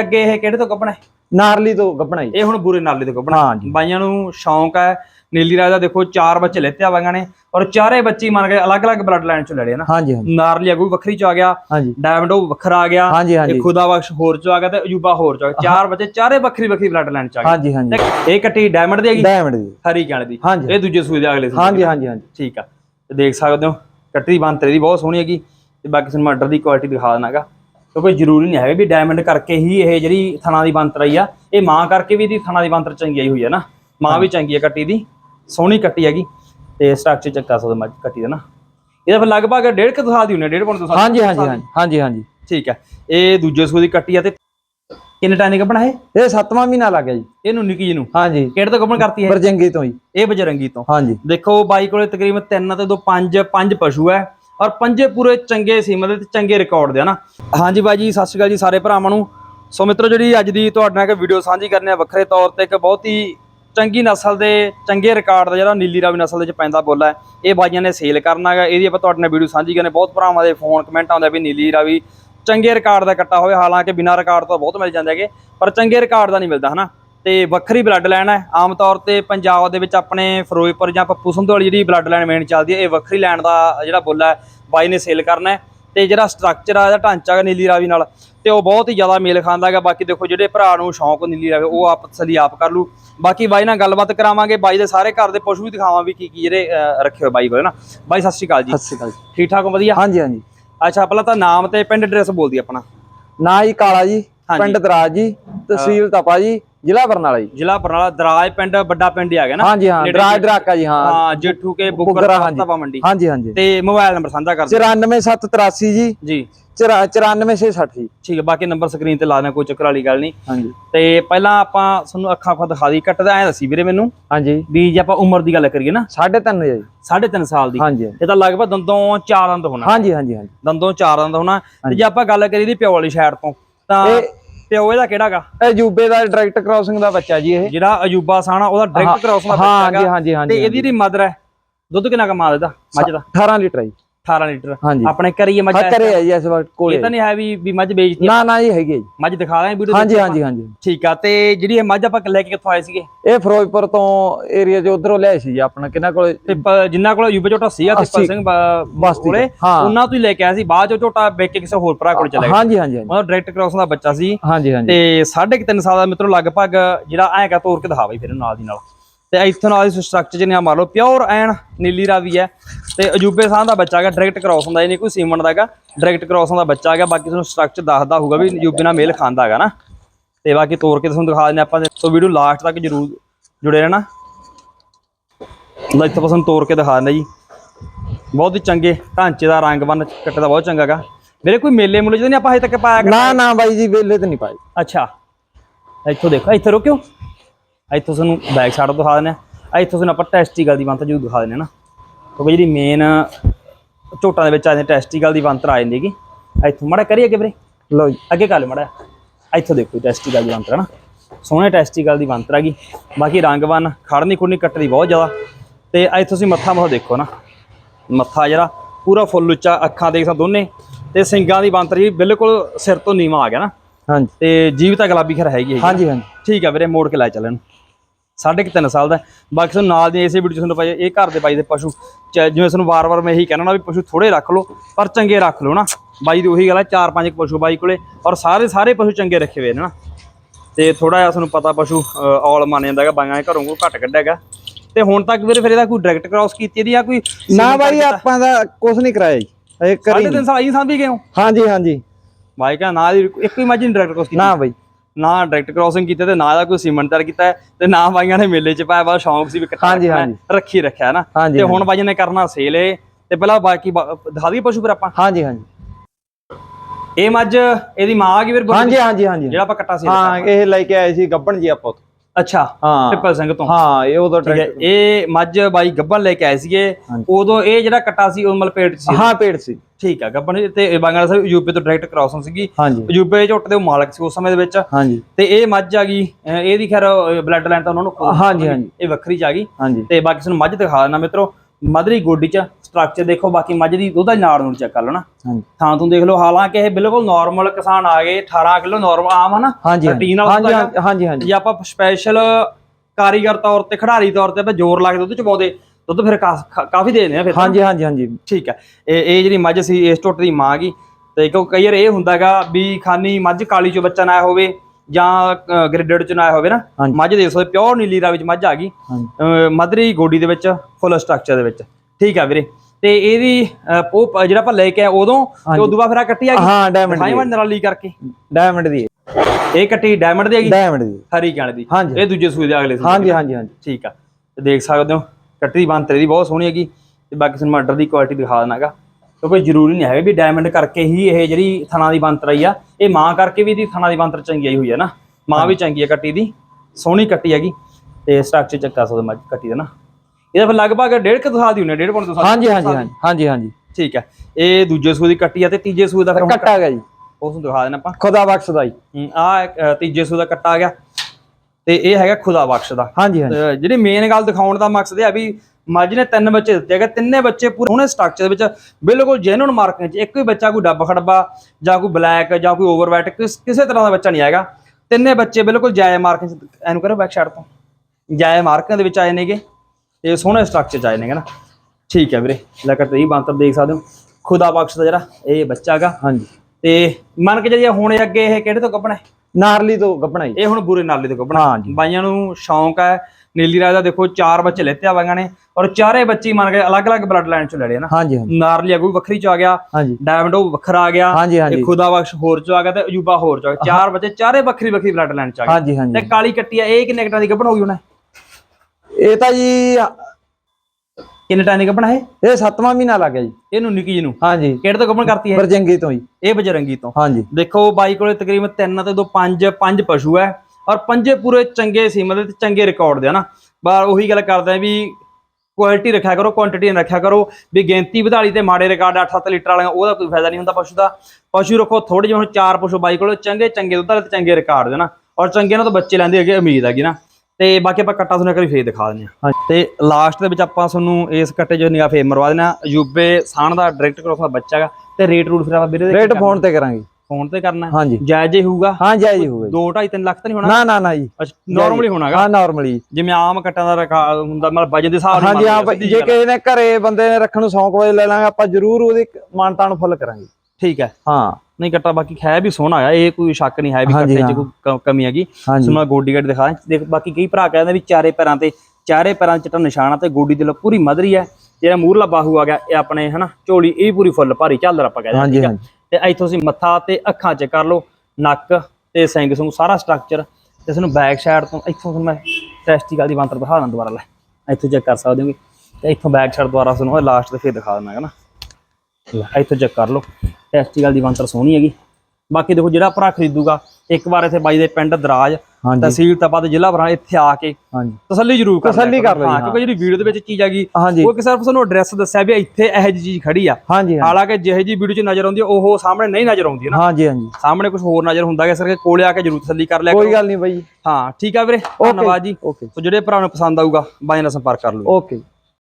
ਅੱਗੇ ਇਹ ਕਿਹੜੇ ਤੋਂ ਕੱਪਣਾ ਨਾਰਲੀ ਤੋਂ ਗੱਪਣਾ ਜੀ। ਇਹ ਹੁਣ ਬੁਰੇ ਨਾਲੇ ਤੋਂ ਕੱਪਣਾ ਹਾਂ ਜੀ। ਬਾਈਆਂ ਨੂੰ ਸ਼ੌਂਕ ਹੈ ਨੀਲੀ ਰਾਜ ਦਾ ਦੇਖੋ ਚਾਰ ਬੱਚੇ ਲੈਤੇ ਆ ਬਾਈਆਂ ਨੇ ਔਰ ਚਾਰੇ ਬੱਚੇ ਹੀ ਮੰਨ ਕੇ ਅਲੱਗ-ਅਲੱਗ ਬਲੱਡ ਲਾਈਨ ਚੋਂ ਲੜੇ ਨਾ। ਹਾਂਜੀ ਹਾਂਜੀ ਨਾਰਲੀ ਅਗੂ ਵੱਖਰੀ ਚ ਆ ਗਿਆ ਹਾਂਜੀ ਡਾਇਮੰਡ ਉਹ ਵੱਖਰਾ ਆ ਗਿਆ ਹਾਂਜੀ ਹਾਂਜੀ ਇਹ ਖੁਦਾ ਬਖਸ਼ ਹੋਰ ਚ ਆ ਗਿਆ ਤੇ ਅਜੂਬਾ ਹੋਰ ਚ ਆ ਗਿਆ। ਚਾਰ ਬੱਚੇ ਚਾਰੇ ਵੱਖਰੀ ਵੱਖਰੀ ਬਲੱਡ ਲਾਈਨ ਚ ਆ ਗਏ। ਹਾਂਜੀ ਹਾਂਜੀ ਇਹ ਕੱਟੀ ਡਾਇਮੰਡ ਦੀ ਹੈਗੀ? ਡਾਇਮੰਡ ਦੀ। ਹਰੀ ਕਾਲੇ ਦੀ। ਹਾਂਜੀ ਇਹ ਦੂਜੇ ਸੂਏ ਦੇ ਅਗਲੇ ਸੂਏ ਹਾਂਜੀ ਹਾਂਜੀ ਹਾਂਜੀ ਠੀਕ ਆ। ਤੇ ਦੇਖ ਸਕਦੇ ਹੋ ਕੱਟੀ ਬੰਤਰੇ ਦੀ ਬਹੁਤ ਸੋਹਣੀ ਹੈਗੀ। ਤੇ ਬਾਕੀ ਤੁਹਾਨੂੰ ਆਰਡਰ ਦੀ ਕੁਆਲਿਟੀ ਦਿਖਾ ਦੇਣਾਗਾ ਕਿਉਂਕਿ ਜ਼ਰੂਰੀ ਨਹੀਂ ਹੈਗਾ ਵੀ ਡਾਇਮੰਡ ਕਰਕੇ ਹੀ ਇਹ ਜਿਹੜੀ ਥਣਾ ਦੀ ਬੰਤਰ ਆਈ ਆ ਇਹ ਮਾਂ ਕਰਕੇ ਵੀ ਇਹਦੀ ਥਣਾ ਦੀ ਬੰਤਰ ਚੰਗੀ ਆਈ ਹੋਈ ਹੈ ਨਾ। ਮਾਂ ਵੀ ਚੰਗੀ ਹੈ ਕੱਟੀ ਦੀ ਸੋਹਣੀ ਕੱਟੀ ਹੈਗੀ। ਤੇ ਸਟਰਕਚਰ ਚੱਕਾ ਮੱਝ ਕੱਟੀ ਦਾ ਨਾ। ਇਹਦਾ ਫਿਰ ਲਗਭਗ ਡੇਢ ਕੁ ਸਾਲ ਦੀ ਹੋਣੀ ਹੈ ਡੇਢ ਪੌਣ ਦੋ ਸਾਲ ਹਾਂਜੀ ਹਾਂਜੀ ਹਾਂਜੀ ਹਾਂਜੀ ਹਾਂਜੀ। ਠੀਕ ਹੈ ਇਹ ਦੂਜੇ ਸੂਏ ਦੀ ਕੱਟੀ ਆ ਤੇ ਕਿੰਨੇ ਟਾਈਮ ਦੀ ਕੱਪਣਾ ਹੈ ਇਹ ਸੱਤਵਾਂ ਮਹੀਨਾ ਲੱਗ ਗਿਆ ਜੀ। ਇਹਨੂੰ ਨਿੱਕੀ ਜੀ ਨੂੰ? ਹਾਂਜੀ। ਕਿਹੜੇ ਤੋਂ ਕੱਪਣ ਕਰਤੀ ਹੈ ਬਰਜੰਗੀ ਤੋਂ ਜੀ। ਇਹ ਬਜਰੰਗੀ ਤੋਂ। ਹਾਂਜੀ। ਦੇਖੋ ਬਾਈ ਕੋਲੇ ਤਕਰੀਬਨ ਤਿੰਨ ਤੇ ਦੋ ਪੰਜ ਪੰਜ ਪਸ਼ੂ ਹੈ ਔਰ ਪੰਜੇ ਪੂਰੇ ਚੰਗੇ ਸੀਮਤ ਦੇ ਚੰਗੇ ਰਿਕਾਰਡ ਦੇ, ਹਨਾ? ਹਾਂਜੀ ਬਾਈ ਜੀ, ਸਤਿ ਸ਼੍ਰੀ ਅਕਾਲ ਜੀ ਸਾਰੇ ਭਰਾਵਾਂ ਨੂੰ। ਸੋ ਮਿੱਤਰੋ, ਜਿਹੜੀ ਅੱਜ ਦੀ ਤੁਹਾਡੇ ਨਾਲ ਇੱਕ ਵੀਡੀਓ ਸਾਂਝੀ ਕਰਨੇ ਆ, ਵੱਖਰੇ ਤੌਰ ਤੇ ਇੱਕ ਬਹੁਤ ਹੀ ਚੰਗੀ ਨਸਲ ਦੇ, ਚੰਗੇ ਰਿਕਾਰਡ ਦਾ ਜਿਹੜਾ ਨੀਲੀ ਰਾਵੀ ਨਸਲ ਦੇ ਚ ਪੈਂਦਾ ਬੋਲਾ ਇਹ ਬਾਈਆਂ ਨੇ ਸੇਲ ਕਰਨਾ ਹੈਗਾ। ਇਹਦੀ ਆਪਾਂ ਤੁਹਾਡੇ ਨਾਲ ਵੀਡੀਓ ਸਾਂਝੀ ਕਰਨੇ, ਬਹੁਤ ਭਰਾਵਾਂ ਦੇ ਫੋਨ ਕਮੈਂਟ ਆਉਂਦੇ ਆ ਵੀ ਨੀਲੀ ਰਾਵੀ ਚੰਗੇ ਰਿਕਾਰਡ ਦਾ ਕੱਟਾ ਹੋਵੇ, ਹਾਲਾਂਕਿ ਬਿਨਾਂ ਰਿਕਾਰਡ ਤੋਂ ਬਹੁਤ ਮਿਲ ਜਾਂਦੇ ਹੈਗੇ, ਪਰ ਚੰਗੇ ਰਿਕਾਰਡ ਦਾ ਨਹੀਂ ਮਿਲਦਾ, ਹਨਾ? ਤੇ ਵੱਖਰੀ ਬਲੱਡ ਲਾਈਨ ਹੈ। ਆਮ ਤੌਰ ਤੇ ਪੰਜਾਬ ਦੇ ਵਿੱਚ ਆਪਣੇ ਫਿਰੋਜ਼ਪੁਰ ਜਾਂ ਪੱਪੂ ਸੰਧੂ ਵਾਲੀ ਜਿਹੜੀ ਬਲੱਡ ਲਾਈਨ ਮੇਨ ਚੱਲਦੀ ਹੈ ਇਹ ਵੱਖਰੀ ਲਾਈਨ ਦਾ ਜਿਹੜਾ ਬੁੱਲ ਹੈ ਬਾਈ ਨੇ ਸੇਲ ਕਰਨਾ ਹੈ। ਤੇ ਜਿਹੜਾ ਸਟਰਕਚਰ ਆ ਇਹਦਾ ਢਾਂਚਾ ਨੀਲੀ ਰਾਵੀ ਨਾਲ। ਤੇ ਉਹ ਬਹੁਤ ਹੀ ਜ਼ਿਆਦਾ ਮੇਲ ਖਾਂਦਾ ਹੈਗਾ। ਬਾਕੀ ਦੇਖੋ ਜਿਹੜੇ ਭਰਾ ਨੂੰ ਸ਼ੌਂਕ ਨੀਲੀ ਰਾਵੀ ਉਹ ਆਪ ਤਸੱਲੀ ਆਪ ਕਰ ਲੂ। ਬਾਕੀ ਬਾਈ ਨਾਲ ਗੱਲਬਾਤ ਕਰਾਵਾਂਗੇ। ਬਾਈ ਦੇ ਸਾਰੇ ਘਰ ਦੇ ਪਸ਼ੂ ਵੀ ਦਿਖਾਵਾਂ ਵੀ ਕੀ ਕੀ ਜਿਹੜੇ ਰੱਖੇ ਹੋਏ ਬਾਈ ਕੋਲ ਨਾ? ਬਾਈ ਸਤਿ ਸ਼੍ਰੀ ਅਕਾਲ ਜੀ। ਸਤਿ ਸ਼੍ਰੀ ਅਕਾਲ ਜੀ। ਠੀਕ ਠਾਕ ਹੋ? ਵਧੀਆ? ਹਾਂਜੀ ਹਾਂਜੀ। ਅੱਛਾ ਪਹਿਲਾਂ ਤਾਂ ਨਾਮ ਤੇ ਪਿੰਡ ਐਡਰੈਸ ਬੋਲਦੀ ਆਪਣਾ। ਨਾ ਜੀ ਕਾਲਾ ਜੀ। ਪਿੰਡ ਦਰਾਜ ਜੀ ਤਹਿਸੀਲ ਤਪਾ ਜੀ ਜ਼ਿਲ੍ਹਾ ਬਰਨਾਲਾ ਜੀ। ਜ਼ਿਲ੍ਹਾ ਬਰਨਾਲਾ ਦਰਾਜ ਪਿੰਡ ਵੱਡਾ ਪਿੰਡ ਹੀ ਆ ਗਿਆ ਨਾ? ਹਾਂਜੀ ਹਾਂ ਦਰਾਜ ਦਰਾਕਾ ਜੀ ਹਾਂ। ਹਾਂ ਜੇਠੂ ਕੇ ਹਾਂਜੀ। ਤਵਾ ਮੰਡੀ। ਹਾਂਜੀ ਹਾਂਜੀ। ਤੇ ਮੋਬਾਈਲ ਨੰਬਰ ਸਾਂਝਾ ਕਰ ਦਿਓ। 94783 ਜੀ। ਜੀ। 94660 ਜੀ। ਠੀਕ ਹੈ ਬਾਕੀ ਨੰਬਰ ਸਕਰੀਨ ਤੇ ਲਾ ਦੇਣਾ ਕੋਈ ਚੱਕਰ ਵਾਲੀ ਗੱਲ ਨਹੀਂ। ਹਾਂਜੀ। ਤੇ ਪਹਿਲਾਂ ਆਪਾਂ ਤੁਹਾਨੂੰ ਅੱਖਾਂ ਅੱਖਾਂ ਦਿਖਾ ਦੀ ਕੱਟਦਾ ਐ ਦੱਸੀ ਵੀਰੇ ਮੈਨੂੰ। ਹਾਂਜੀ। ਵੀ ਜੇ ਆਪਾਂ ਉਮਰ ਦੀ ਗੱਲ ਕਰੀਏ ਨਾ। 3.5 ਜੀ। 3.5 ਸਾਲ ਦੀ। ਹਾਂਜੀ। ਇਹ ਤਾਂ ਲਗਭਗ ਦੰਦੋਂ ਚਾਰ ਦੰਦ ਹੋਣਾ। ਹਾਂਜੀ ਹਾਂਜੀ ਹਾਂਜੀ। ਦੰਦੋਂ ਚਾਰ ਦੰਦ ਹੋਣਾ। ਤੇ ਜੇ ਆਪਾਂ ਗੱਲ ਕਰੀਏ ਦੀ ਪਿਓ ਵਾਲੀ ਸਾਈਡ ਤੋਂ ਤਾਂ ਪਿਓ ਇਹਦਾ ਕਿਹੜਾਗਾ ਇਹ ਜੂਬੇ ਦਾ ਡਾਇਰੈਕਟ ਕ੍ਰਾਸਿੰਗ ਦਾ ਬੱਚਾ ਜੀ ਇਹ। ਜਿਹੜਾ ਅਜੂਬਾ ਸਾਣਾ ਉਹਦਾ ਡਾਇਰੈਕਟ ਕ੍ਰਾਸ ਦਾ ਬੱਚਾ ਹਾਂ ਹੈਗਾ ਜੀ ਹਾਂਜੀ ਤੇ ਹਾਂਜੀ ਇਹਦੀ ਜਿਹੜੀ ਮਦਰ ਹੈ। ਦੁੱਧ ਕਿੰਨਾ ਕਮਾ ਦੇਦਾ ਮੱਝ ਦਾ? 18 ਲੀਟਰ ਜੀ। 18 ਲੀਟਰ। ਹਾਂਜੀ। ਆਪਣੇ ਘਰੇ ਹੀ ਮੱਝ ਹਾਂ ਆ ਜੀ ਇਸ ਵਕਤ ਕੋਲੇ। ਇਹ ਤਾਂ ਨਹੀਂ ਹੈ ਵੀ ਵੀ ਮੱਝ ਵੇਚਦੀ। ਨਾ ਨਾ ਜੀ ਹੈਗੀ ਜੀ। ਮੱਝ ਦਿਖਾ ਦਾਂ ਵੀਡੀਓ ਹਾਂਜੀ ਹਾਂਜੀ ਹਾਂਜੀ। ਠੀਕ ਆ ਤੇ ਜਿਹੜੀ ਇਹ ਮੱਝ ਆਪਾਂ ਲੈ ਕੇ ਕਿੱਥੋਂ ਆਏ ਸੀਗੇ? ਇਹ ਫਿਰੋਜ਼ਪੁਰ ਤੋਂ ਏਰੀਆ ਚ ਉਧਰੋਂ ਲਿਆਏ ਸੀ ਜੀ ਆਪਣਾ ਕਿਹਨਾਂ ਕੋਲੇ? ਤੇ ਜਿਨ੍ਹਾਂ ਕੋਲ ਯੂਬੇ ਝੋਟਾ ਸੀ ਆ ਅੱਸੀ। ਸਿੰਘ ਬਸਤੀ ਕੋਲੇ ਉਹਨਾਂ ਤੋਂ ਹੀ ਲੈ ਕੇ ਆਇਆ ਸੀ ਬਾਅਦ ਚ ਝੋਟਾ ਵੇਚ ਕੇ ਕਿਸੇ ਹੋਰ ਭਰਾ ਕੋਲ ਚਲਾ ਗਿਆ ਹਾਂਜੀ ਹਾਂਜੀ ਉਹਦਾ ਡਾਇਰੈਕਟ ਕ੍ਰਾਸ ਦਾ ਬੱਚਾ ਸੀ। ਹਾਂਜੀ ਹਾਂਜੀ। ਤੇ 3.5 ਸਾਲ ਦਾ ਮਿੱਤਰੋ ਲਗਭਗ ਜਿਹੜਾ ਐਂ ਕਾ ਤੋੜ ਕੇ ਦਿਖਾ ਬਈ ਫਿਰ ਨਾਲ ਦੀ ਨਾਲ। ਤੇ ਇੱਥੋਂ ਨਾਲ ਇਸ ਸਟਰਕਚਰ ਜਿਹਨੇ ਮਾਰ ਲਓ ਪਿਓਰ ਐਨ ਨੀਲੀ ਰਾਵੀ ਹੈ। ਤੇ ਅਜੂਬੇ ਸਾਹ ਦਾ ਬੱਚਾ ਹੈਗਾ ਡਾਇਰੈਕਟ ਕ੍ਰਾਸ ਹੁੰਦਾ ਇਹ ਨਹੀਂ ਕੋਈ ਸੀਮਨ ਦਾ ਹੈਗਾ। ਡਾਇਰੈਕਟ ਕ੍ਰਾਸ ਦਾ ਬੱਚਾ ਹੈਗਾ ਬਾਕੀ ਤੁਹਾਨੂੰ ਸਟਰਕਚਰ ਦੱਸਦਾ ਹੋਊਗਾ ਵੀ ਅਜੂਬੇ ਨਾਲ ਮੇਲ ਖਾਂਦਾ ਹੈਗਾ ਨਾ। ਤੇ ਬਾਕੀ ਤੋੜ ਕੇ ਤੁਹਾਨੂੰ ਦਿਖਾ ਦਿੰਦੇ ਆਪਾਂ ਸੋ ਵੀਡੀਓ ਲਾਸਟ ਤੱਕ ਜਰੂਰ ਜੁੜੇ ਰਹਿਣਾ। ਲੈ ਇੱਥੇ ਤੋੜ ਕੇ ਦਿਖਾ ਦਿੰਦੇ ਜੀ। ਬਹੁਤ ਹੀ ਚੰਗੇ ਢਾਂਚੇ ਦਾ ਰੰਗ ਬੰਨ ਕੱਟੇ ਦਾ ਬਹੁਤ ਚੰਗਾ ਹੈਗਾ। ਮੇਰੇ ਕੋਈ ਮੇਲੇ ਮੁਲੇ ਜਦੋਂ ਨਹੀਂ ਆਪਾਂ ਹਜੇ ਤੱਕ ਪਾਇਆ। ਨਾ ਨਾ ਬਾਈ ਜੀ ਵੇਲੇ ਤੇ ਨਹੀਂ ਪਾਈ ਅੱਛਾ। ਇੱਥੋਂ ਦੇਖੋ ਇੱਥੇ ਰੁਕਿਓ। ਇੱਥੋਂ ਤੁਹਾਨੂੰ ਬੈਕ ਸਾਈਡ ਦਿਖਾ ਦਿੰਦੇ ਆ ਇੱਥੋਂ ਤੁਹਾਨੂੰ ਆਪਾਂ ਟੈਸਟੀਕਲ ਦੀ ਬੰਤਰ ਜੂ ਦਿਖਾ ਦਿੰਦੇ ਨਾ। ਕਿਉਂਕਿ ਜਿਹੜੀ ਮੇਨ ਝੋਟਾਂ ਦੇ ਵਿੱਚ ਆ ਜਾਂਦੀ ਟੈਸਟੀਕਲ ਦੀ ਬੰਤਰ ਆ ਜਾਂਦੀ ਹੈਗੀ। ਇੱਥੋਂ ਮੜਾ ਕਰੀਏ ਅੱਗੇ ਵੀਰੇ? ਲਓ ਜੀ। ਅੱਗੇ ਕਰ ਮੜਾ। ਇੱਥੋਂ ਦੇਖੋ ਟੈਸਟੀਕਲ ਦੀ ਬੰਤਰ ਹੈ ਨਾ। ਸੋਹਣੇ ਟੈਸਟੀਕਲ ਦੀ ਬੰਤਰ ਹੈਗੀ। ਬਾਕੀ ਰੰਗ ਬੰਨ ਖੜਨੀ ਖੁੜਨੀ ਕੱਟਦੀ ਬਹੁਤ ਜ਼ਿਆਦਾ। ਤੇ ਇੱਥੋਂ ਤੁਸੀਂ ਮੱਥਾ ਮੱਥਾ ਦੇਖੋ ਨਾ। ਮੱਥਾ ਜਿਹੜਾ ਪੂਰਾ ਫੁੱਲ ਉੱਚਾ ਅੱਖਾਂ ਦੇਖ ਸਕਦੇ ਦੋਨੇ। ਤੇ ਸਿੰਗਾਂ ਦੀ ਬੰਤਰ ਜੀ ਬਿਲਕੁਲ ਸਿਰ ਤੋਂ ਨੀਵਾ ਆ ਗਿਆ ਨਾ। ਹਾਂਜੀ। ਤੇ ਜੀਵ ਤਾਂ ਗੁਲਾਬੀ ਖਰ ਹੈਗੀ ਹੈਗੀ। ਹਾਂਜੀ ਹਾਂਜੀ। ਠੀਕ ਆ ਵੀਰੇ ਮੋੜ ਕੇ ਲੈ ਚੱਲਣ ਸਾਢੇ ਕੁ ਸਾਲ ਦਾ। ਹੈ। ਬਾਕੀ ਤੁਹਾਨੂੰ ਨਾਲ ਦੀ ਇਸੇ ਵੀਡੀਓ ਤੁਹਾਨੂੰ ਪਾਈ ਇਹ ਘਰ ਦੇ ਬਾਈ ਦੇ ਪਸ਼ੂ ਜਿਵੇਂ ਤੁਹਾਨੂੰ ਵਾਰ-ਵਾਰ ਮੈਂ ਇਹੀ ਕਹਿਣਾ ਨਾ ਵੀ ਪਸ਼ੂ ਥੋੜੇ ਰੱਖ ਲਓ ਪਰ ਚੰਗੇ ਰੱਖ ਲਓ ਨਾ। ਬਾਈ ਦੀ ਉਹੀ ਗੱਲ ਹੈ ਚਾਰ ਪੰਜ ਕੁ ਪਸ਼ੂ ਬਾਈ ਕੋਲੇ ਔਰ ਸਾਰੇ ਸਾਰੇ ਪਸ਼ੂ ਚੰਗੇ ਰੱਖੇ ਹੋਏ ਨੇ ਨਾ। ਤੇ ਥੋੜਾ ਜਿਹਾ ਤੁਹਾਨੂੰ ਪਤਾ ਪਸ਼ੂ ਔਲ ਮੰਨ ਜਾਂਦਾ ਹੈਗਾ ਬਾਈਆਂ ਦੇ ਘਰੋਂ ਕੋਈ ਘੱਟ ਕੱਢਿਆ ਹੈਗਾ। ਤੇ ਹੁਣ ਤੱਕ ਵੀਰੇ ਫਿਰ ਇਹਦਾ ਕੋਈ ਡਾਇਰੈਕਟ ਕ੍ਰਾਸ ਕੀਤੀ ਇਹਦੀ ਜਾਂ ਕੋਈ ਨਾ ਬਾਈ ਆਪਾਂ ਦਾ ਕੁਝ ਨਹੀਂ ਕਰਾਇਆ ਜੀ। ਇਹ ਕਰੀ ਸਾਲ ਆਈ ਸਾਂਭੀ ਗਏ ਹੋ? ਹਾਂਜੀ ਹਾਂਜੀ। ਬਾਈ ਕਹਿੰਦਾ ਨਾ ਇਹਦੀ ਇੱਕ ਹੀ ਇਮੇਜਿਨ ਡਾਇਰੈਕਟ ਕ੍ਰਾਸ ਕੀਤੀ। ਨਾ ਬਾਈ। ਨਾ ਡਾਇਰੈਕਟ ਕ੍ਰਾਸਿੰਗ ਕੀਤਾ ਤੇ ਨਾ ਇਹਦਾ ਕੋਈ ਸੀਮੈਂਟਰ ਕੀਤਾ ਹੈ, ਤੇ ਨਾ ਬਾਈਆਂ ਨੇ ਮੇਲੇ 'ਚ ਪਾਇਆ ਬਸ ਸ਼ੌਂਕ ਸੀ ਵੀ ਇਕੱਠਾ ਹਾਂਜੀ, ਰੱਖਣਾ ਹੈ, ਹਾਂਜੀ। ਰੱਖੀ ਰੱਖਿਆ ਨਾ। ਤੇ ਹੁਣ ਬਾਈਆਂ ਨੇ ਕਰਨਾ ਸੇਲ। ਏ ਤੇ ਪਹਿਲਾਂ ਬਾਕੀ ਬਾ- ਦਿਖਾ ਦਈਏ ਪਸ਼ੂ ਫਿਰ ਆਪਾਂ। ਹਾਂਜੀ ਹਾਂਜੀ। ਇਹ ਮੱਝ ਇਹਦੀ ਮਾਂ ਆ ਗਈ ਦੀ? ਹਾਂਜੀ ਹਾਂਜੀ ਹਾਂਜੀ। ਜਿਹੜਾ ਆਪਾਂ ਕੱਟਾ ਸੀ ਹਾਂ ਇਹ ਲੈ ਕੇ ਆਏ ਸੀ ਗੱਬਣ ਜੀ ਆਪਾਂ। ਅੱਛਾ ਹਾਂ। ਟਿੱਪਲ ਸਿੰਘ ਤੋਂ। ਹਾਂ ਇਹ ਹੈ ਡਾਇਰੈਕਟ ਇਹ ਮੱਝ ਬਾਈ ਗੱਬਨ ਲੈ ਕੇ ਆਏ ਸੀਗੇ। ਉਦੋਂ ਇਹ ਜਿਹੜਾ ਕੱਟਾ ਸੀ ਉਹ ਮਲ ਪੇਟ ਸੀ। ਹਾਂ ਪੇੜ ਸੀ। ਠੀਕ ਆ ਗੱਬਨ ਤੇ ਬਾਂਗਲਾ ਸਾਹਿਬ ਯੂਪੀ ਤੋਂ ਡਾਇਰੈਕਟ ਕ੍ਰਾਸਿੰਗ ਸੀਗੀ। ਯੂਪੀ ਝੁੱਟ ਦੇ ਉਹ ਮਾਲਕ ਸੀ ਉਸ ਸਮੇਂ ਦੇ ਵਿੱਚ। ਹਾਂਜੀ। ਤੇ ਇਹ ਮੱਝ ਆ ਗਈ। ਇਹਦੀ ਖੈਰ ਬਲੱਡ ਲਾਈਨ ਤਾਂ ਉਹਨਾਂ ਨੂੰ ਹਾਂਜੀ, ਹਾਂਜੀ। ਇਹ ਵੱਖਰੀ ਚ ਆ ਗਈ। ਤੇ ਬਾਕੀ ਤੁਹਾਨੂੰ ਮੱਝ ਦਿਖਾ ਦਿੰਦਾ ਮਿੱਤਰੋ। ਮਧਰੀ ਗੋਡੀ ਚ ਸਟਰਕਚਰ ਦੇਖੋ ਬਾਕੀ ਮੱਝ ਦੀ ਨਾੜ ਨੂੰ ਚੈੱਕ ਕਰ ਹਾਂਜੀ। ਥਾਂ ਤੋਂ ਦੇਖ ਲਓ ਹਾਲਾਂਕਿ ਇਹ ਬਿਲਕੁਲ ਨਾਰਮਲ ਕਿਸਾਨ ਆ ਗਏ 18 ਕਿਲੋ ਨਾਰਮਲ ਆਮ ਆ ਨਾ ਹਾਂਜੀ ਹਾਂਜੀ। ਹਾਂਜੀ ਹਾਂਜੀ ਜੇ ਆਪਾਂ ਸਪੈਸ਼ਲ ਕਾਰੀਗਰ ਤੌਰ ਤੇ ਖਿਡਾਰੀ ਤੌਰ ਤੇ ਆਪਾਂ ਜ਼ੋਰ ਲਾ ਕੇ ਦੁੱਧ ਚ ਪਾਉਂਦੇ ਦੁੱਧ ਫਿਰ ਕਾਫੀ ਦੇ ਆ ਫਿਰ। ਹਾਂਜੀ ਹਾਂਜੀ ਹਾਂਜੀ। ਠੀਕ ਹੈ ਇਹ ਇਹ ਜਿਹੜੀ ਮੱਝ ਸੀ ਇਸ ਟੁੱਟ ਦੀ ਮਾਂ ਗੀ ਤੇ ਕਿਉਂ ਕਈ ਵਾਰ ਇਹ ਹੁੰਦਾਗਾ ਵੀ ਖਾਨੀ ਮੱਝ ਕਾਲੀ ਚੋਂ ਬੱਚਾ ਨਾ ਹੋਵੇ ਜਾਂ ਗ੍ਰੇਡਡ ਚ ਨਾ ਹੋਵੇ ਨਾ। ਮੱਝ ਦੇ ਸੋ ਪਿਓਰ ਨੀਲੀ ਦਾ ਵਿੱਚ ਮੱਝ ਆ ਗਈ। ਮਧਰੀ ਗੋਡੀ ਦੇ ਵਿੱਚ ਫੁੱਲ ਸਟਰਕਚਰ ਦੇ ਵਿੱਚ। ਠੀਕ ਆ ਵੀਰੇ। ਤੇ ਇਹਦੀ ਉਹ ਜਿਹੜਾ ਆਪਾਂ ਲੈ ਕੇ ਆਏ ਉਦੋਂ ਤੇ। ਉਦੋਂ ਬਾਅਦ ਫਿਰ ਆ ਕੱਟੀ ਆ ਗਈ? ਹਾਂ ਡਾਇਮੰਡ ਦੀ ਮੈਂ ਨਰਾਲੀ ਕਰਕੇ? ਡਾਇਮੰਡ ਦੀ। ਇਹ ਕੱਟੀ ਡਾਇਮੰਡ ਦੀ ਹੈਗੀ ਡਾਇਮੰਡ ਦੀ ਹਰੀ ਕਹਿਣ ਦੀ। ਹਾਂਜੀ। ਇਹ ਦੂਜੇ ਸੂਏ ਦੇ ਅਗਲੇ ਸੂਏ ਹਾਂਜੀ ਹਾਂਜੀ ਹਾਂਜੀ। ਠੀਕ ਆ। ਤੇ ਦੇਖ ਸਕਦੇ ਹੋ ਕੱਟੀ ਬੰਤਰੇ ਦੀ ਬਹੁਤ ਸੋਹਣੀ ਹੈਗੀ। ਤੇ ਬਾਕੀ ਤੁਹਾਨੂੰ ਮਰਡਰ ਦੀ ਕੁਆਲਿਟੀ ਦਿਖਾ ਦੇਣਾਗਾ ਕਿਉਂਕਿ ਜ਼ਰੂਰੀ ਨਹੀਂ ਹੈਗਾ ਵੀ ਡਾਇਮੰਡ ਕਰਕੇ ਹੀ ਇਹ ਜਿਹੜੀ ਥਣਾ ਦੀ ਬੰਤਰ ਆਈ ਆ ਇਹ ਮਾਂ ਕਰਕੇ ਵੀ ਇਹਦੀ ਥਣਾ ਦੀ ਬੰਤਰ ਚੰਗੀ ਆਈ ਹੋਈ ਹੈ ਨਾ। ਮਾਂ ਵੀ ਚੰਗੀ ਹੈ ਕੱਟੀ ਦੀ ਸੋਹਣੀ ਕੱਟੀ ਹੈਗੀ। ਤੇ ਸਟਰਕਚਰ ਚੱਕਾ ਮੱਝ ਕੱਟੀ ਦਾ ਨਾ। ਇਹਦਾ ਫਿਰ ਲਗਭਗ ਡੇਢ ਕੁ ਸਾਲ ਦੀ ਹੋਣੀ ਆ, ਡੇਢ ਪੌਣੇ ਦੋ ਸਾਲ ਦੀ। ਹਾਂਜੀ ਹਾਂਜੀ ਹਾਂਜੀ ਹਾਂਜੀ ਠੀਕ ਹੈ ਇਹ ਦੂਜੇ ਸੂਏ ਦੀ ਕੱਟੀ ਆ ਤੇ ਤੀਜੇ ਸੂਏ ਦਾ ਫਿਰ ਕੱਟਾ ਗਿਆ ਜੀ। ਉਸ ਨੂੰ ਦਿਖਾ ਦੇਣਾ ਆਪਾਂ। ਖੁਦਾ ਬਖਸ਼ਦਾ ਜੀ। ਆ ਤੀਜੇ ਸੂਏ ਦਾ ਕੱਟਾ ਆ ਗਿਆ। ਤੇ ਇਹ ਹੈਗਾ ਖੁਦਾ ਬਖਸ਼ ਦਾ। ਹਾਂਜੀ ਹਾਂਜੀ। ਤੇ ਜਿਹੜੀ ਮੇਨ ਗੱਲ ਦਿਖਾਉਣ ਦਾ ਮਕਸਦ ਇਹ ਆ ਵੀ ਮੱਝ ਨੇ ਤਿੰਨ ਬੱਚੇ ਦਿੱਤੇ ਹੈਗੇ ਤਿੰਨੇ ਬੱਚੇ ਪੂਰੇ ਉਹਨੇ ਸਟਰਕਚਰ ਦੇ ਵਿੱਚ ਬਿਲਕੁਲ ਜੈਨੂਨ ਮਾਰਕਿੰਗ 'ਚ ਇੱਕ ਵੀ ਬੱਚਾ ਕੋਈ ਡੱਬ ਖੜਬਾ ਜਾਂ ਕੋਈ ਬਲੈਕ ਜਾਂ ਕੋਈ ਓਵਰਵੈਟ ਕਿਸੇ ਤਰ੍ਹਾਂ ਦਾ ਬੱਚਾ ਨਹੀਂ ਹੈਗਾ। ਤਿੰਨੇ ਬੱਚੇ ਬਿਲਕੁਲ ਜਾਇ ਮਾਰਕਿੰਗ ਐਨੂੰ ਕਰੋ ਬੈਕ ਸਾਈਡ ਤੋਂ। ਜਾਇ ਮਾਰਕਿੰਗ ਦੇ ਵਿੱਚ ਆਏ ਨੇਗੇ ਤੇ ਸੋਹਣੇ ਸਟਰਕਚਰ 'ਚ ਆਏ ਨੇਗੇ ਨਾ। ਠੀਕ ਹੈ ਵੀਰੇ ਲਕਤ ਇਹ ਬੰਤਰ ਦੇਖ ਸਕਦੇ ਹੋ। ਖੁਦਾ ਬਖਸ਼ ਦਾ ਜਿਹੜਾ ਇਹ ਬੱਚਾ ਹੈਗਾ ਹਾਂਜੀ। ਤੇ ਮੰਨ ਕੇ ਜੇ ਹੁਣ ਅੱਗੇ ਇਹ ਕਿਹੜੇ ਤੋਂ ਕੱਪਣਾ ਨਾਰਲੀ ਤੋਂ ਗੱਪਣਾ ਜੀ। ਇਹ ਹੁਣ ਬੁਰੇ ਨਾਲੇ ਤੋਂ ਕੱਢਣਾ ਹਾਂਜੀ। ਬਾਈਆਂ ਨੂੰ ਸ਼ੌਂਕ ਹੈ ਨੀਲੀ ਰਾਜ ਦਾ ਦੇਖੋ ਚਾਰ ਬੱਚੇ ਲੈਤੇ ਆ ਬਾਈਆਂ ਨੇ ਔਰ ਚਾਰੇ ਬੱਚੇ ਮੰਨ ਕੇ ਅਲੱਗ-ਅਲੱਗ ਬਲੱਡ ਲਾਈਨ ਚੋਂ ਲੜੇ ਨਾ ਹਾਂਜੀ ਹਾਂਜੀ। ਨਾਰਲੀ ਆ ਕੋਈ ਵੱਖਰੀ ਚ ਆ ਗਿਆ ਡਾਇਮੰਡ ਉਹ ਵੱਖਰਾ ਆ ਗਿਆ ਹਾਂਜੀ ਖੁਦਾ ਬਖਸ਼ ਹੋਰ ਚ ਆ ਗਿਆ ਤੇ ਅਜੂਬਾ ਹੋਰ ਚ ਆ ਗਿਆ। ਚਾਰ ਬੱਚੇ ਚਾਰੇ ਵੱਖਰੀ ਵੱਖਰੀ ਬਲੱਡ ਲਾਈਨ ਚ ਆ ਗਏ। ਹਾਂਜੀ ਤੇ ਕਾਲੀ ਕੱਟੀ ਆ ਇਹ ਕਿੰਨੇ ਘਟਾਂ ਦੀ ਗੱਭਣ ਹੋ ਗਈ ਉਹਨੇ ਇਹ ਤਾਂ ਜੀ ਕਿੰਨੇ ਟਾਈਮ ਦੀ ਗੱਭਣ ਹੈ ਇਹ? ਸੱਤਵਾਂ ਮਹੀਨਾ ਲੱਗ ਗਿਆ ਜੀ। ਇਹਨੂੰ ਨਿੱਕੀ ਜੀ ਨੂੰ? ਹਾਂਜੀ। ਕਿਹੜੇ ਤੋਂ ਗੱਭਣ ਕਰਤੀ ਹੈ ਬਰਜੰਗੀ ਤੋਂ ਜੀ। ਇਹ ਬਜਰੰਗੀ ਤੋਂ। ਹਾਂਜੀ। ਦੇਖੋ ਬਾਈ ਕੋਲੇ ਤਕਰੀਬਨ ਤਿੰਨ ਤੇ ਦੋ ਪੰਜ ਪੰਜ ਪਸ਼ੂ ਹੈ ਔਰ ਪੰਜੇ ਪੂਰੇ ਚੰਗੇ ਸੀ ਮਤਲਬ ਚੰਗੇ ਰਿਕਾਰਡ ਦੇ ਆ ਨਾ ਬਾਰ ਉਹੀ ਗੱਲ ਕਰਦੇ ਵੀ ਕੁਆਲਿਟੀ ਰੱਖਿਆ ਕਰੋ ਕੁਆਂਟੀਟੀ ਨਾ ਰੱਖਿਆ ਕਰੋ। ਵੀ ਗਿਣਤੀ ਵਧਾਲੀ ਤੇ ਮਾੜੇ ਰਿਕਾਰਡ 8-7 ਲੀਟਰ ਵਾਲੀਆਂ ਉਹਦਾ ਕੋਈ ਫਾਇਦਾ ਨਹੀਂ ਹੁੰਦਾ ਪਸ਼ੂ ਦਾ। ਪਸ਼ੂ ਰੱਖੋ ਥੋੜੇ ਜਿਹੇ ਹੁਣ ਚਾਰ ਪਸ਼ੂ ਬਾਈ ਕੋਲ ਚੰਗੇ ਚੰਗੇ ਦੁੱਧ ਵਾਲੇ ਤੇ ਚੰਗੇ ਰਿਕਾਰਡ ਦੇ ਨਾ ਔਰ ਚੰਗੇ ਨਾਲ ਤਾਂ ਬੱਚੇ ਲੈਂਦੇ ਹੈਗੇ ਉਮੀਦ ਹੈਗੀ ਨਾ। ਤੇ ਬਾਕੀ ਆਪਾਂ ਕੱਟਾ ਤੁਹਾਨੂੰ ਇੱਕ ਵਾਰੀ ਫੇਰ ਦਿਖਾ ਦਿੰਦੇ ਹਾਂ। ਤੇ ਲਾਸਟ ਦੇ ਵਿੱਚ ਆਪਾਂ ਤੁਹਾਨੂੰ ਇਸ ਕੱਟੇ ਜੋ ਨਿਗਾਹ ਫੇਰ ਮਰਵਾ ਦੇਣਾ। ਅਯੂਬੇ ਸਾਣ ਦਾ ਡਾਇਰੈਕਟ ਕਰੋ ਦਾ ਬੱਚਾ ਹੈਗਾ। ਤੇ ਰੇਟ ਰੂਟ ਫਿਰ ਆਪਾਂ ਵੀਰੇ ਰੇਟ ਫੋਨ ਤੇ ਕਰਾਂਗੇ। ਫੋਨ ਤੇ ਕਰਨਾ? ਹਾਂਜੀ। ਜਾਇਜ਼ ਹੀ ਹੋਊਗਾ। ਹਾਂ ਜਾਇਜ਼ ਹੀ 2 2.5 3 ਲੱਖ ਤਾਂ ਨਹੀਂ ਹੋਣਾ? ਨਾ ਨਾ ਨਾ ਜੀ। ਨਾਰਮਲੀ ਹੋਣਾਗਾ? ਹਾਂ ਨਾਰਮਲੀ ਜਿਵੇਂ ਆਮ ਕੱਟਾਂ ਦਾ ਰਿਕਾਰਡ ਹੁੰਦਾ ਮਤਲਬ ਵਜਨ ਦੇ ਹਿਸਾਬ ਨਾਲ ਹਾਂਜੀ ਸਿੱਧੀ ਜੇ। ਕਿਸੇ ਨੇ ਘਰੇ ਬੰਦੇ ਨੇ ਰੱਖਣ ਨੂੰ ਸ਼ੌਂਕ ਵਜੇ ਲੈ ਲਾਂਗੇ ਆਪਾਂ ਜ਼ਰੂਰ ਉਹਦੀ ਮਾਨਤਾ ਨੂੰ ਫੁੱਲ ਕਰਾਂਗੇ। ਠੀਕ ਹੈ। ਹਾਂ। ਨਹੀਂ ਕੱਟਾ ਬਾਕੀ ਹੈ ਵੀ ਸੋਹਣਾ ਆ ਇਹ ਕੋਈ ਸ਼ੱਕ ਨਹੀਂ ਹੈ ਵੀ ਕੱਟੇ 'ਚ। ਕੋਈ ਕਮੀ ਹੈਗੀ। ਸੁਣਾ ਗੋਡੀ ਗੱਡ ਦਿਖਾ। ਦੇਖ ਬਾਕੀ ਕਈ ਭਰਾ ਕਹਿੰਦੇ ਵੀ ਚਾਰੇ ਪੈਰਾਂ ਤੇ ਚਾਰੇ ਪੈਰਾਂ 'ਚ ਚਿੱਟਾ ਨਿਸ਼ਾਨ ਤੇ ਗੋਡੀ ਦੇ ਲੋ ਪੂਰੀ ਮਧਰੀ ਹੈ। ਜਿਹੜਾ ਮੂਰਲਾ ਬਾਹੂ ਆ ਗਿਆ ਇਹ ਆਪਣੇ ਹਨਾ ਝੋਲੀ ਇਹ ਪੂਰੀ ਫੁੱਲ ਭਾਰੀ ਝਾਲਰ ਆਪਾਂ ਕਹਿੰਦੇ ਹਾਂ, ਤੇ ਇੱਥੋਂ ਅਸੀਂ ਮੱਥਾ ਤੇ ਅੱਖਾਂ 'ਚ ਕਰ ਲਓ, ਨੱਕ ਤੇ ਸਿੰਗ ਸੁੰਗ ਸਾਰਾ ਸਟਰਕਚਰ ਤੇ ਇਸ ਬੈਕ ਸਾਈਡ ਤੋਂ ਇੱਥੋਂ ਤੁਹਾਨੂੰ ਮੈਂ ਟੈਸਟੀਕਲ ਦੀ ਬੰਤਰ ਦਿਖਾ ਦਾਂ ਦੁਬਾਰਾ ਲੈ। ਇੱਥੋਂ ਚੈੱਕ ਕਰ ਸਕਦੇ ਹੋ ਤੇ ਇੱਥੋਂ ਬੈਕ ਸਾਈਡ ਦੁਬਾਰਾ ਤੁਹਾਨੂੰ ਲਾਸਟ ਤੇ ਫੇਰ ਦਿਖਾ ਦਿੰਦਾ ਹੈ ਨਾ। ਲੈ, ਇੱਥੋਂ ਚੈੱਕ ਕਰ ਲਓ ਟੈਸਟੀਕਲ ਦੀ ਬੰਤਰ ਸੋਹਣੀ ਹੈਗੀ। ਬਾਕੀ ਦੇਖੋ ਜਿਹੜਾ ਭਰਾ ਖਰੀਦੂਗਾ ਇੱਕ ਵਾਰ ਇੱਥੇ ਬਾਈ ਦੇ ਪਿੰਡ ਦਰਾਜ ਤਹਿਸੀਲ ਤਪਾ ਤੇ ਜ਼ਿਲ੍ਹਾ ਬਰਾਂ ਇੱਥੇ ਆ ਕੇ ਤਸੱਲੀ ਜ਼ਰੂਰ ਕਰ ਤਸੱਲੀ ਕਰੋ। ਜੀ, ਹਾਂ। ਕਿਉਂਕਿ ਜਿਹੜੀ ਵੀਡੀਓ ਦੇ ਵਿੱਚ ਚੀਜ਼ ਹੈਗੀ ਹਾਂਜੀ। ਉਹ ਇੱਕ ਸਿਰਫ ਤੁਹਾਨੂੰ ਐਡਰੈਸ ਦੱਸਿਆ ਵੀ ਇੱਥੇ ਇਹੋ ਜਿਹੀ ਚੀਜ਼ ਖੜੀ ਆ। ਹਾਲਾਂਕਿ ਜਿਹੇ ਜੀ ਵੀਡੀਓ 'ਚ ਨਜ਼ਰ ਆਉਂਦੀ ਆ ਉਹ ਸਾਹਮਣੇ ਨਹੀਂ ਨਜ਼ਰ ਆਉਂਦੀ ਨਾ? ਹਾਂਜੀ ਹਾਂਜੀ। ਸਾਹਮਣੇ ਕੁਝ ਹੋਰ ਨਜ਼ਰ ਹੁੰਦਾ ਹੈ ਕਰਕੇ ਕੋਲੇ ਆ ਕੇ ਜ਼ਰੂਰ ਤਸੱਲੀ ਕਰ ਲਿਆ ਕੋਈ ਗੱਲ ਨਹੀਂ ਬਾਈ। ਹਾਂ ਠੀਕ ਆ ਵੀਰੇ। ਧੰਨਵਾਦ ਜੀ। ਸੋ ਜਿਹੜੇ ਭਰਾ ਨੂੰ ਪਸੰਦ ਆਊਗਾ ਬਾਈ ਨਾਲ ਸੰਪਰਕ ਕਰ ਲਓ। ਓਕੇ